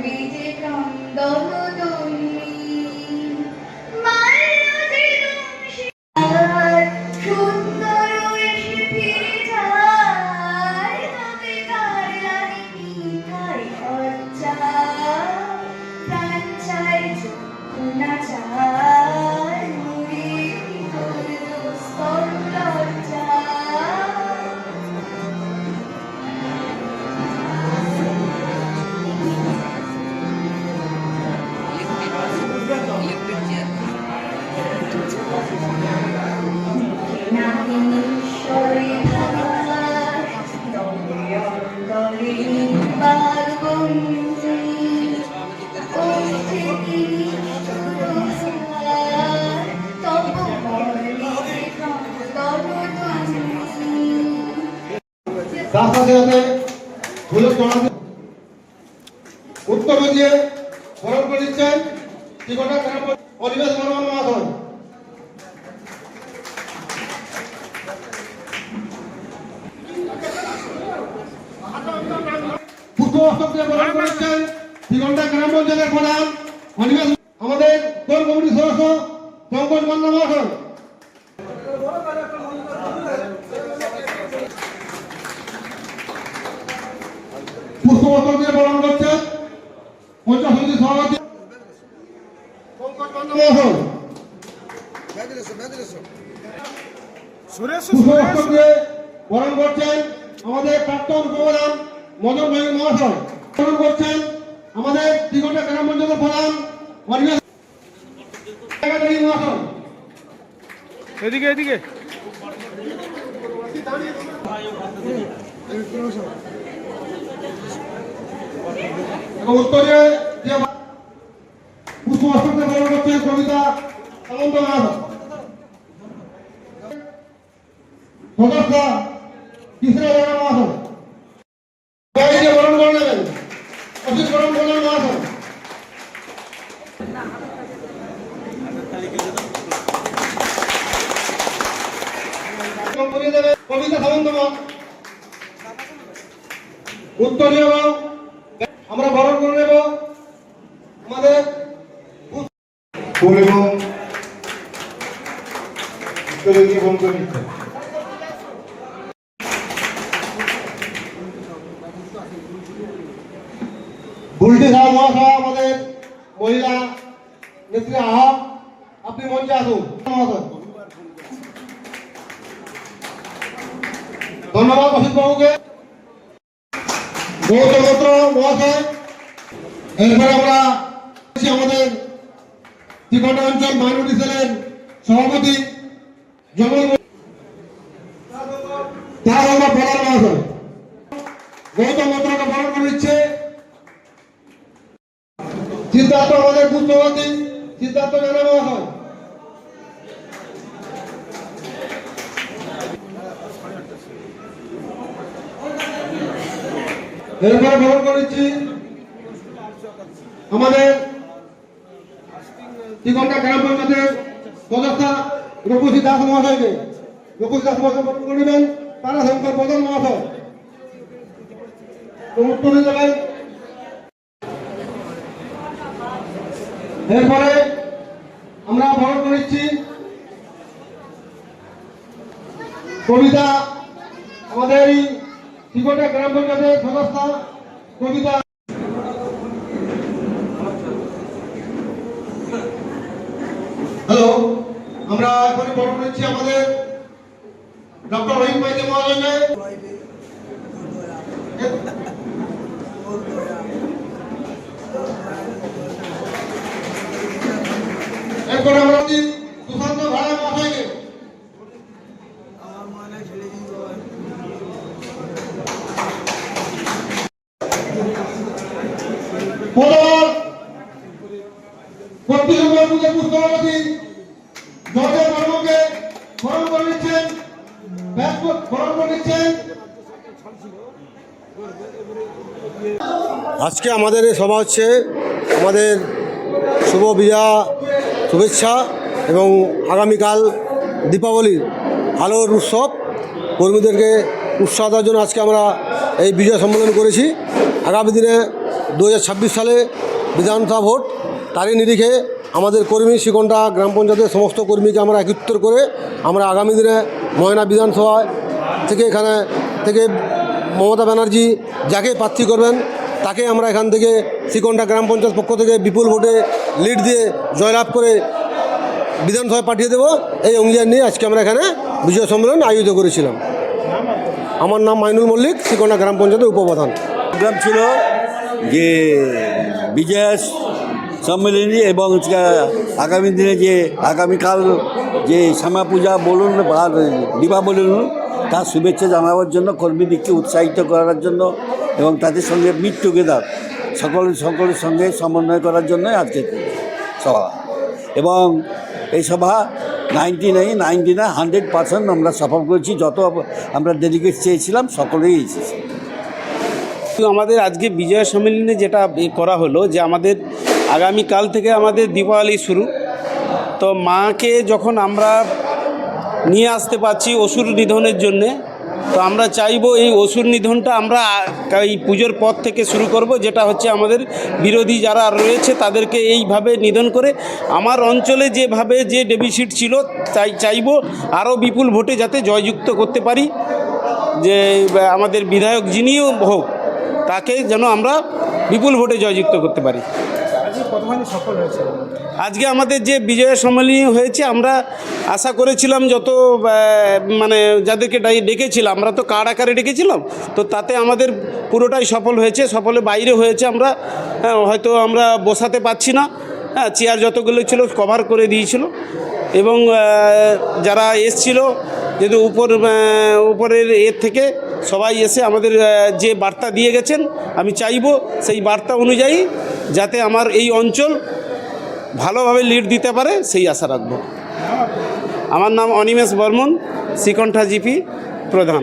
we did come, the তার সাথে সাথে ফুলের জড়াতে উত্তর দিয়ে বরণ করে দিচ্ছেন ত্রিকোটা পরিবেশ বর্মন মহাশয়। পুষ্প অষ্টক গ্রাম পঞ্চায়েতের প্রধান পরিবেশ আমাদের কোর কমিটির সদস্য পঙ্কজ মান্না মহাশয়। দিয়ে বরণ করছেন পঞ্চায়েত সমিতির সভাপতি বরণ করছেন আমাদের প্রাক্তন উপপ্রধান মদন ভাই মহাশয়। বরণ করছেন আমাদের দিগন্টা গ্রাম পঞ্চায়েতের প্রধান এদিকে এদিকে। এবং উত্তরে যে পুষ্প অষ্টকে বরণ করছেন কবিতা সদস্য কৃষ্ণ রাজা মহাশয় বাইরে বরণ নেবেন। অসিত বরণ কবিতা সামন্ত উত্তরীয় আমরা বরণ করে নেব আমাদের ফুল এবং করে নিচ্ছে বুলটি সাহা মহাশয় আমাদের মহিলা নেত্রী আহম আপনি মঞ্চে আসুন। ধন্যবাদ অসিত বাবুকে। গৌতম মিত্র মহাশয়। এরপরে আমরা আমাদের ত্রিকোটা অঞ্চল মাইনরিটি সেলের সভাপতি জঙ্গল তার আমরা প্রধান মহাশয়। গৌতম মিত্রকে বরণ করে দিচ্ছে। সিদ্ধার্থ আমাদের সভাপতি। সিদ্ধার্থ জানা মহাশয়। এরপরে বরণ করেছি আমাদের তিগন্টা গ্রাম পঞ্চায়েতের সদস্য রঘুষী দাস মহাশয়কে। রঘুষী দাস মহাশয় বরণ করিবেন তারা শঙ্কর বদল মহাশয়। উত্তরে দেবেন এরপরে আমরা বরণ করেছি কবিতা, আমাদের এই ত্রিকোটা গ্রাম পঞ্চায়েতের সদস্য কবিতা হ্যালো, আমরা এখন বরণ করেছি আমাদের ডক্টর রহিম ভাইদের মহাশয়কে এরপরে আমরা কি সুশান্ত ভাড়া মহাশয়কে আজকে আমাদের এই সভা হচ্ছে আমাদের শুভ বিজয়া শুভেচ্ছা এবং আগামীকাল দীপাবলির আলোর উৎসব। কর্মীদেরকে উৎসাহ দেওয়ার জন্য আজকে আমরা এই বিজয় সম্মেলন করেছি। আগামী দিনে দু হাজার ছাব্বিশ সালে বিধানসভা ভোট, তারই নিরিখে আমাদের কর্মী শ্রীকণ্ঠা গ্রাম পঞ্চায়েতের সমস্ত কর্মীকে আমরা একত্র করে আমরা আগামী দিনে ময়না বিধানসভায় থেকে এখানে থেকে মমতা ব্যানার্জি যাকে প্রার্থী করবেন, তাকে আমরা এখান থেকে শ্রীকণ্ঠা গ্রাম পঞ্চায়েত পক্ষ থেকে বিপুল ভোটে লিড দিয়ে জয়লাভ করে বিধানসভায় পাঠিয়ে দেবো। এই অঙ্গীকার নিয়ে আজকে আমরা এখানে বিজয় সম্মেলন আয়োজিত করেছিলাম। আমার নাম মাইনুল মল্লিক শ্রীকন্যা গ্রাম পঞ্চায়েতের উপপ্রধান। ছিল যে বিজয় সম্মেলনী এবং আগামী দিনে যে আগামীকাল যে শ্যামা পূজা বলুন বা দীপাবলি বলুন, তার শুভেচ্ছা জানাবার জন্য কর্মীদিককে উৎসাহিত করার জন্য এবং তাদের সঙ্গে মিট টুগেদার সকল সকলের সঙ্গে সমন্বয় করার জন্য আজকে সভা। এবং এই সভা ninety nine ninety nine hundred percent আমরা সফল করেছি। যত আমরা ডেলিগেট চেয়েছিলাম, সকলেই এসেছে। আমাদের আজকে বিজয় সম্মেলনে যেটা করা হলো যে আমাদের আগামীকাল থেকে আমাদের দীপাবলি শুরু। তো মাকে যখন আমরা নিয়ে আসতে পারছি অসুর নিধনের জন্যে, তো আমরা চাইব এই অসুর নিধনটা আমরা এই পুজোর পর থেকে শুরু করব, যেটা হচ্ছে আমাদের বিরোধী যারা রয়েছে তাদেরকে এইভাবে নিধন করে। আমার অঞ্চলে যেভাবে যে ডেবিসিট ছিল, তাই চাইব আরও বিপুল ভোটে যাতে জয়যুক্ত করতে পারি। যে আমাদের বিধায়ক যিনিও হোক তাকে যেন আমরা বিপুল ভোটে জয়যুক্ত করতে পারি। আজকে আমাদের যে বিজয় সম্মেলনী হয়েছে আমরা আশা করেছিলাম যত মানে যাদেরকে ডেকেছিলাম আমরা তো কার্ড আকারে ডেকেছিলাম তো তাতে আমাদের পুরোটাই সফল হয়েছে সফলে বাইরে হয়েছে আমরা হ্যাঁ, হয়তো আমরা বসাতে পারছি না হ্যাঁ চেয়ার যতগুলো ছিল কভার করে দিয়েছিল এবং যারা এসছিল যেহেতু উপর উপরের এর থেকে সবাই এসে আমাদের যে বার্তা দিয়ে গেছেন, আমি চাইব সেই বার্তা অনুযায়ী যাতে আমার এই অঞ্চল ভালোভাবে লিড দিতে পারে, সেই আশা রাখব। আমার নাম অনিমেষ বর্মন, শ্রীকণ্ঠা জিপি, প্রধান।